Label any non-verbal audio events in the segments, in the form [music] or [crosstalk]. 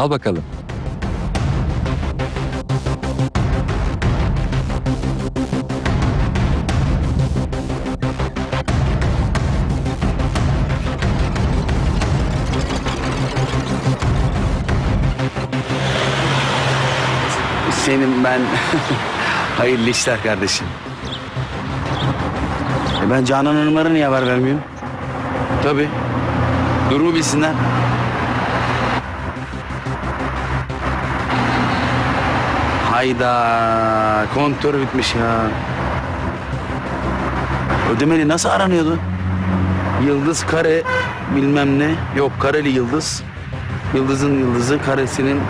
Al bakalım. Senin ben [laughs] hayırlı işler kardeşim. E ben Canan Hanımlara niye haber vermiyorum? Tabii. Durumu bilsinler. Hayda. Kontör bitmiş ya. Ödemeli nasıl aranıyordu? Yıldız kare bilmem ne. Yok kareli yıldız. Yıldızın yıldızı karesinin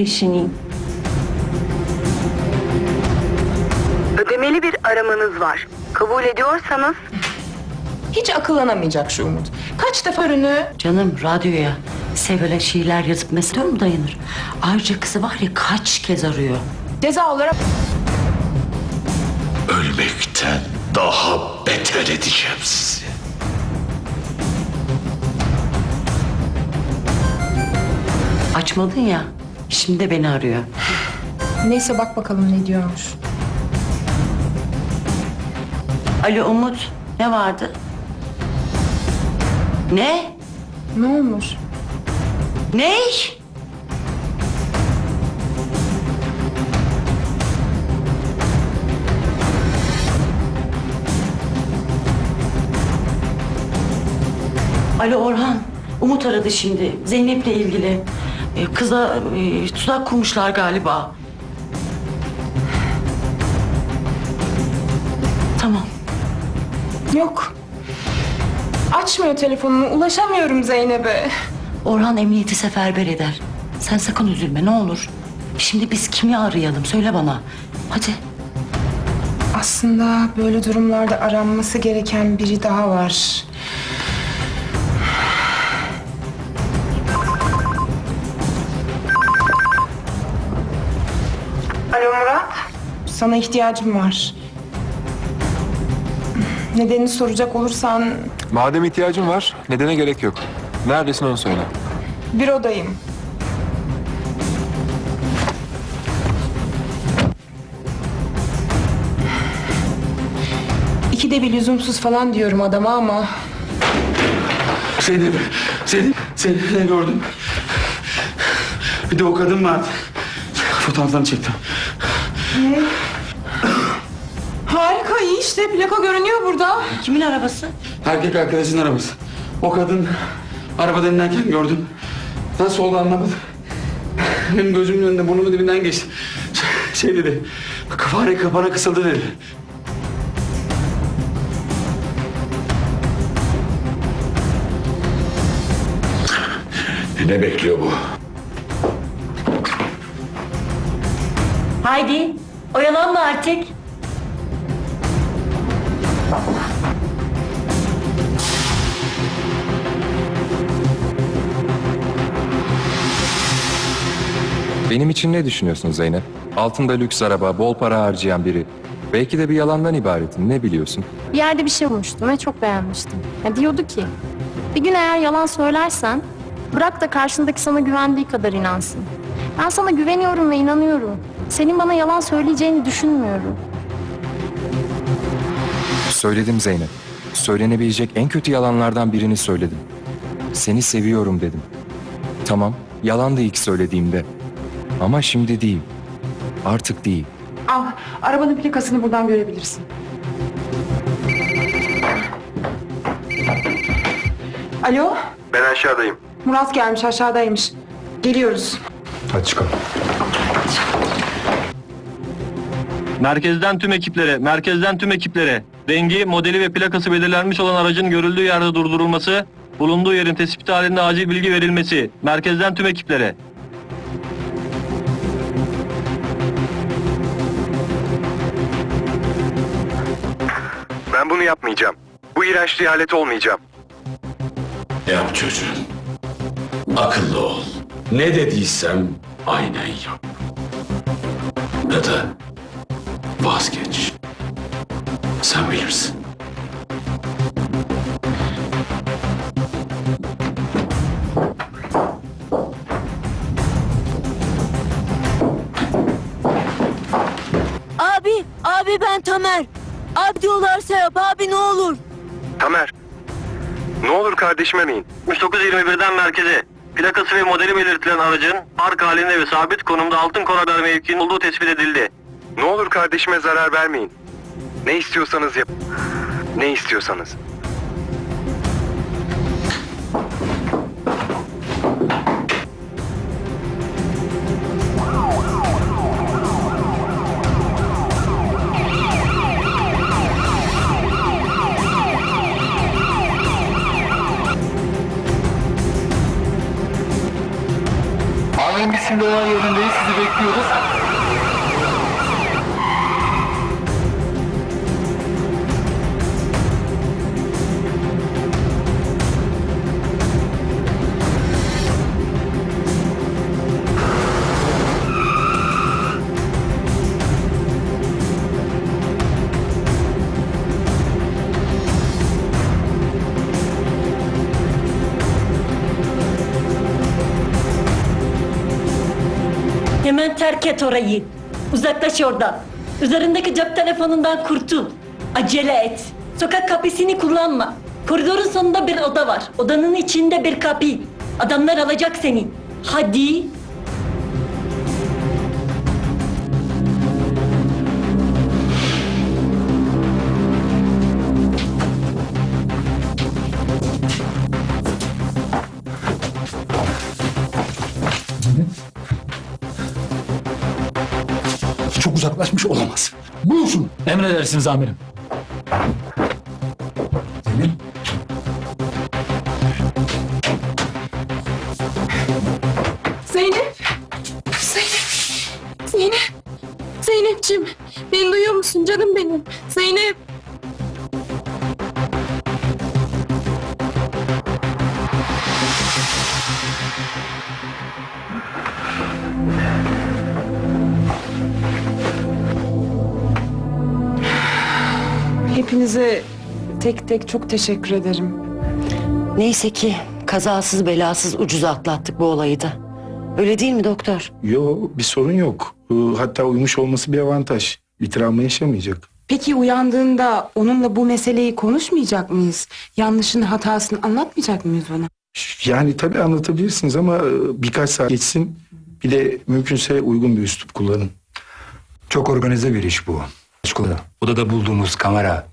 İşini. Ödemeli bir aramanız var. Kabul ediyorsanız Hiç akıllanamayacak şu Umut. Kaç defa ürünü Canım radyoya Seval'e şiirler yazıp mesele mu dayanır? Ayrıca kızı var ya kaç kez arıyor. ceza olarak Ölmekten daha beter edeceğim sizi. Açmadın ya. Şimdi de beni arıyor. neyse bak bakalım ne diyormuş. Ali Umut ne vardı? Ne? Ne olmuş? Ne? Ali Orhan, Umut aradı şimdi. Zeynep'le ilgili. Ee, Kıza e, tuzak kurmuşlar galiba. Tamam. Yok. Açmıyor telefonunu. Ulaşamıyorum Zeynep'e. Orhan emniyeti seferber eder. Sen sakın üzülme ne olur. Şimdi biz kimi arayalım söyle bana. Hadi. Aslında böyle durumlarda aranması gereken biri daha var. Sana ihtiyacım var. Nedenini soracak olursan Madem ihtiyacın var, nedene gerek yok. Neredesin onu söyle. bir odayım. İkide bir lüzumsuz falan diyorum adama ama Seni, seni, seni ne gördüm? Bir de o kadın vardı. Fotoğraflarını çektim. harika iyi işte plaka görünüyor burada. Kimin arabası? Erkek arkadaşın arabası. O kadın arabadan inerken gördüm. Nasıl oldu anlamadım. Benim gözümün önünde burnumun dibinden geçti. Şey dedi. Fare kapana kısıldı dedi. Ne bekliyor bu? Haydi oyalanma artık. Benim için ne düşünüyorsun Zeynep? Altında lüks araba, bol para harcayan biri. Belki de bir yalandan ibaretin. Ne biliyorsun? Bir yerde bir şey bulmuştum ve çok beğenmiştim. Ya diyordu ki, bir gün eğer yalan söylersen bırak da karşındaki sana güvendiği kadar inansın. Ben sana güveniyorum ve inanıyorum. Senin bana yalan söyleyeceğini düşünmüyorum. Söyledim Zeynep. Söylenebilecek en kötü yalanlardan birini söyledim. Seni seviyorum dedim. Tamam, yalandı ilk söylediğimde. Ama şimdi değil. Artık değil. Al, arabanın plakasını buradan görebilirsin. Alo, Ben aşağıdayım. Murat gelmiş, aşağıdaymış. Geliyoruz. Hadi çıkalım. Merkezden tüm ekiplere, merkezden tüm ekiplere. Rengi, modeli ve plakası belirlenmiş olan aracın görüldüğü yerde durdurulması, bulunduğu yerin tespiti halinde acil bilgi verilmesi. Merkezden tüm ekiplere. Yapmayacağım. Bu iğrençliğe alet olmayacağım. Yap çocuğum. Akıllı ol. Ne dediysem aynen yap. Ya da vazgeç. Sen bilirsin. Abi, abi ben Tamer. Abi diyorlarsa yap abi ne olur. Tamer. Ne olur kardeşime miyim? 3921'den merkeze. Plakası ve modeli belirtilen aracın park halinde ve sabit konumda altın koridor mevkinin olduğu tespit edildi. Ne olur kardeşime zarar vermeyin. Ne istiyorsanız yap. Ne istiyorsanız. Biz şimdi olay yerindeyiz. Sizi bekliyoruz. Terk et orayı. Uzaklaş oradan. Üzerindeki cep telefonundan kurtul. Acele et. Sokak kapısını kullanma. Koridorun sonunda bir oda var. Odanın içinde bir kapı. Adamlar alacak seni. Hadi. Çok uzaklaşmış olamaz. Bulsun. Emredersiniz amirim. Zeynep. Zeynep! Zeynep! Zeynep! Zeynep'ciğim, beni duyuyor musun canım benim? Zeynep! Hepinize tek tek çok teşekkür ederim. Neyse ki kazasız belasız ucuz atlattık bu olayı da. Öyle değil mi doktor? Yo bir sorun yok. Hatta uyumuş olması bir avantaj. Bir travma yaşamayacak. Peki uyandığında onunla bu meseleyi konuşmayacak mıyız? Yanlışını, hatasını anlatmayacak mıyız ona? Yani tabii anlatabilirsiniz ama e, birkaç saat geçsin. Bir de mümkünse uygun bir üslup kullanın. Çok organize bir iş bu. Odada bulduğumuz kamera.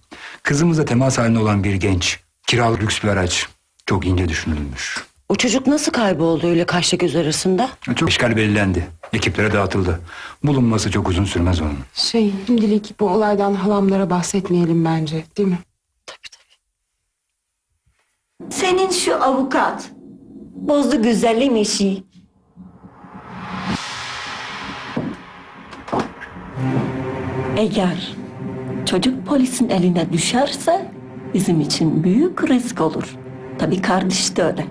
Kızımızla temas halinde olan bir genç. Kiralık lüks bir araç. Çok ince düşünülmüş. O çocuk nasıl kayboldu öyle kaşla göz arasında? Çok işgal belirlendi. Ekiplere dağıtıldı. Bulunması çok uzun sürmez onun. Şey, şimdilik bu olaydan halamlara bahsetmeyelim bence, değil mi? Senin şu avukat bozdu güzelim işi. Eğer çocuk polisin eline düşerse bizim için büyük risk olur. Tabii kardeş de öyle.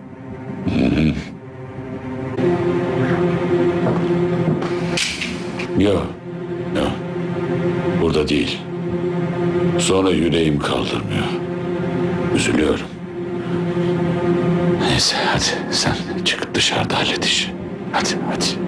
Yok. Yok. Burada değil. Sonra yüreğim kaldırmıyor. Üzülüyorum. Neyse hadi sen çık dışarıda hallet işi. Hadi hadi.